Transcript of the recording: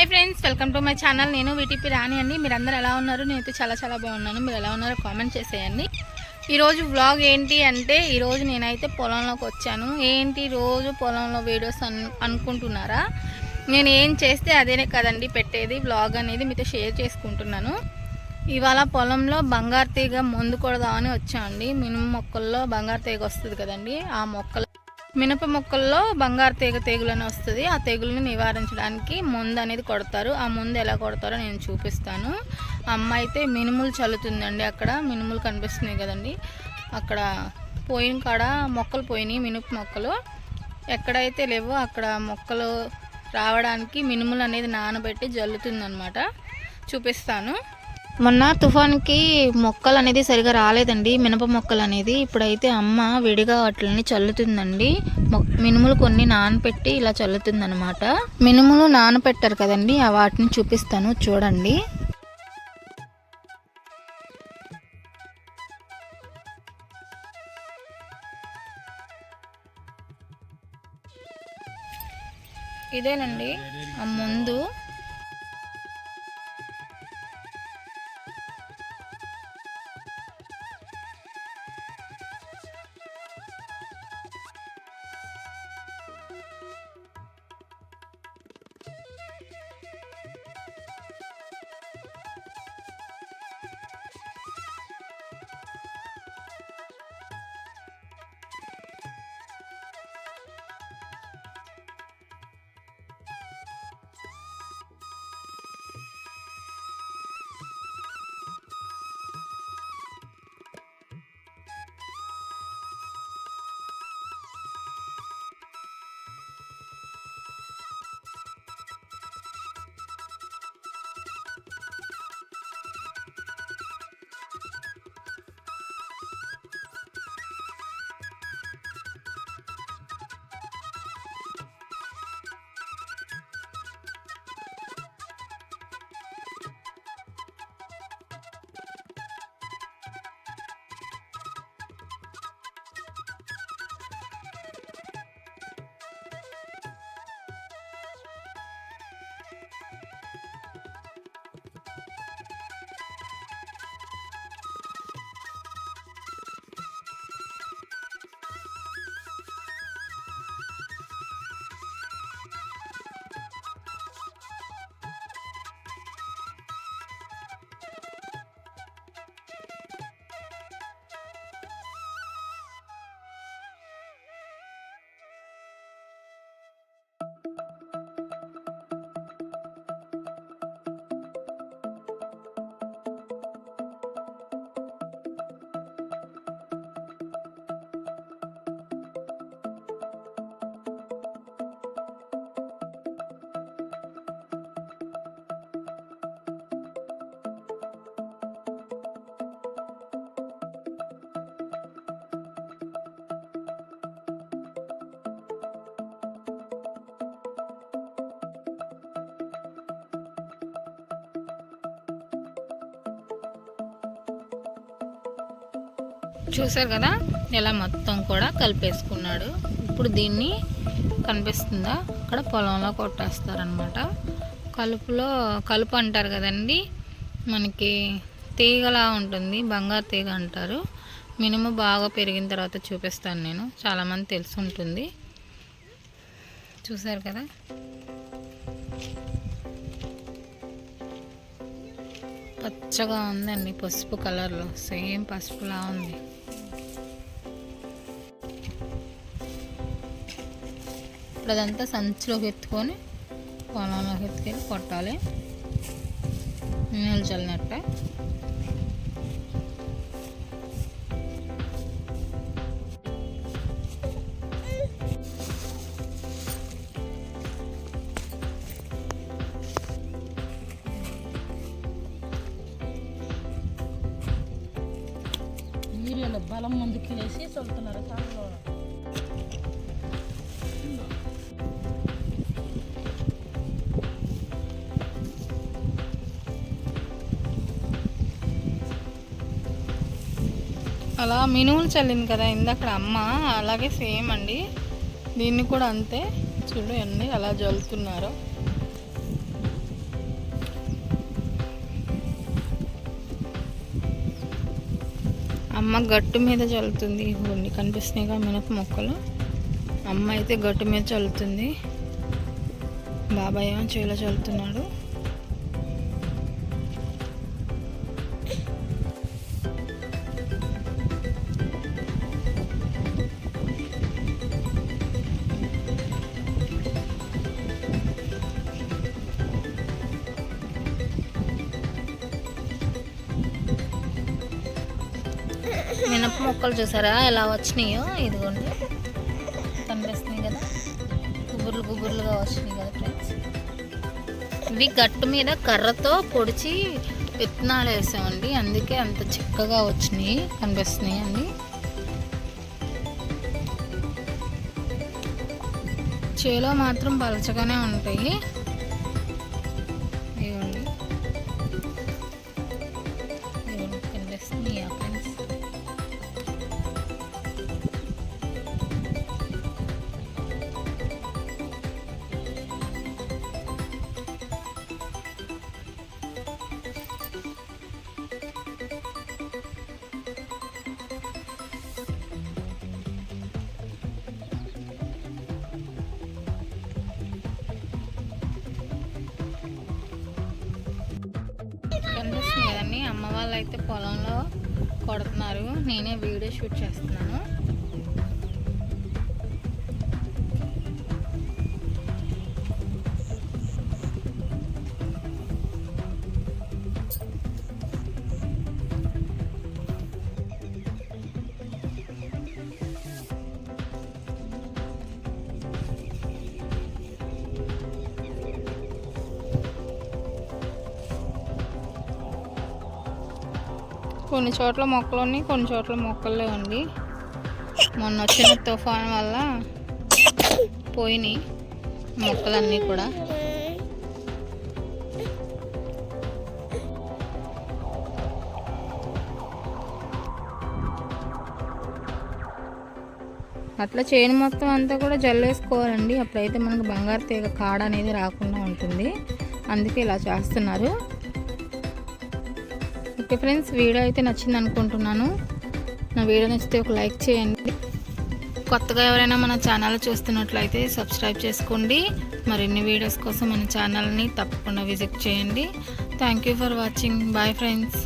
Hi friends welcome to my channel. నేను VTP రాణి అండి. మీరందరూ ఎలా ఉన్నారు? నేనైతే చాలా చాలా బాగున్నాను. మీరు ఎలా ఉన్నారో కామెంట్ చేసేయండి. ఈరోజు వ్లాగ్ ఏంటి అంటే ఈరోజు నేనైతే పొలంలోకి వచ్చాను. ఏంటి రోజు పొలంలో వీడియోస్ అనుకుంటున్నారా? నేను ఏం చేస్తే అదేనే కదండి పెట్టేది వ్లాగ్ అనేది మీతో షేర్ చేసుకుంటున్నాను. ఇవాళ పొలంలో బంగారు తీగ మందు కొడదామని వచ్చామండి. మినుము మొక్కల్లో బంగారు తీగ వస్తుంది కదండి. ఆ మొక్కలు మినప మొక్కల్లో బంగారు తీగ తెగులు అని వస్తుంది. ఆ తెగులని నివారించడానికి ముందు అనేది కొడతారు. ఆ ముందు ఎలా కొడతారో నేను చూపిస్తాను. అమ్మ అయితే మినుములు చల్లుతుందండి అక్కడ. మినుములు కనిపిస్తున్నాయి కదండి. అక్కడ పోయిన కాడ మొక్కలు పోయినాయి మినుపు మొక్కలు. ఎక్కడైతే లేవో అక్కడ మొక్కలు రావడానికి మినుములు అనేది నానబెట్టి జల్లుతుందనమాట చూపిస్తాను. మొన్న తుఫాన్కి మొక్కలు అనేది సరిగా రాలేదండి. మినప మొక్కలు అనేది. ఇప్పుడైతే అమ్మ విడిగా వాటిని చల్లుతుందండి. మినుములు కొన్ని నానపెట్టి ఇలా చల్లుతుందనమాట మినుములు నానపెట్టారు కదండి. ఆ వాటిని చూపిస్తాను. చూడండి. ఇదేనండి. ఆ ముందు చూసారు కదా? ఇలా మొత్తం కూడా కలిపేసుకున్నాడు. ఇప్పుడు దీన్ని కనిపిస్తుందా? అక్కడ పొలంలో కొట్టేస్తారనమాట కలుపులో కలుపు అంటారు కదండి? మనకి తీగలా ఉంటుంది. బంగారు తీగ అంటారు. మినుము బాగా పెరిగిన తర్వాత చూపిస్తాను నేను. చాలామంది తెలిసి ఉంటుంది. చూసారు కదా? పచ్చగా ఉందండి. పసుపు కలర్లో. సేమ్ పసుపులా ఉంది. ఇప్పుడు అదంతా సంచిలోకి ఎత్తుకొని పొలంలోకి ఎత్తుకెళ్ళి కొట్టాలి. నీళ్ళు చల్లినట్ట. యూరియాలో బలం ముందుకు వేసి చల్లుతున్నారు కాలంలో అలా మినువులు చల్లింది కదా ఇందక్కడ అమ్మ అలాగే సేమ్ అండి. దీన్ని కూడా అంతే. చూడండి అలా జల్లుతున్నారు. అమ్మ గట్టు మీద చల్లుతుంది ఇవ్వండి కనిపిస్తున్నాయిగా మినప మొక్కలు. అమ్మ అయితే గట్టు మీద చల్లుతుంది. బాబాయ్ ఏమో చేలో చల్లుతున్నాడు. మొక్కలు చూసారా? ఎలా వచ్చినాయో ఇదిగోండి. కనిపిస్తున్నాయి కదా. గుబుర్లు గుబుర్లుగా వచ్చినాయి కదా ఫ్రెండ్స్ ఇవి గట్టు మీద కర్రతో పొడిచి విత్తనాలు వేసామండి. అందుకే అంత చిక్కగా వచ్చినాయి. కనిపిస్తున్నాయి అండి చేలో మాత్రం పలచగానే ఉంటాయి. అయితే పొలంలో కొడుతున్నారు. నేనే వీడియో షూట్ చేస్తున్నాను. కొన్ని చోట్ల మొక్కలు ఉన్నాయి కొన్ని చోట్ల మొక్కలే ఉంది మొన్న వచ్చిన తుఫాన్ వల్ల పోయినాయి మొక్కలన్నీ కూడా. అట్లా చేను మొత్తం అంతా కూడా జల్లేసుకోవాలండి. అప్పుడైతే మనకు బంగారు తీగ కాడ అనేది రాకుండా ఉంటుంది. అందుకే ఇలా చేస్తున్నారు. ఓకే ఫ్రెండ్స్ వీడియో అయితే నచ్చింది అనుకుంటున్నాను. నా వీడియో నచ్చితే ఒక లైక్ చేయండి. కొత్తగా ఎవరైనా మన ఛానల్ చూస్తున్నట్లయితే సబ్స్క్రైబ్ చేసుకోండి. మరిన్ని వీడియోస్ కోసం మన ఛానల్ని తప్పకుండా విజిట్ చేయండి. Thank you for watching bye friends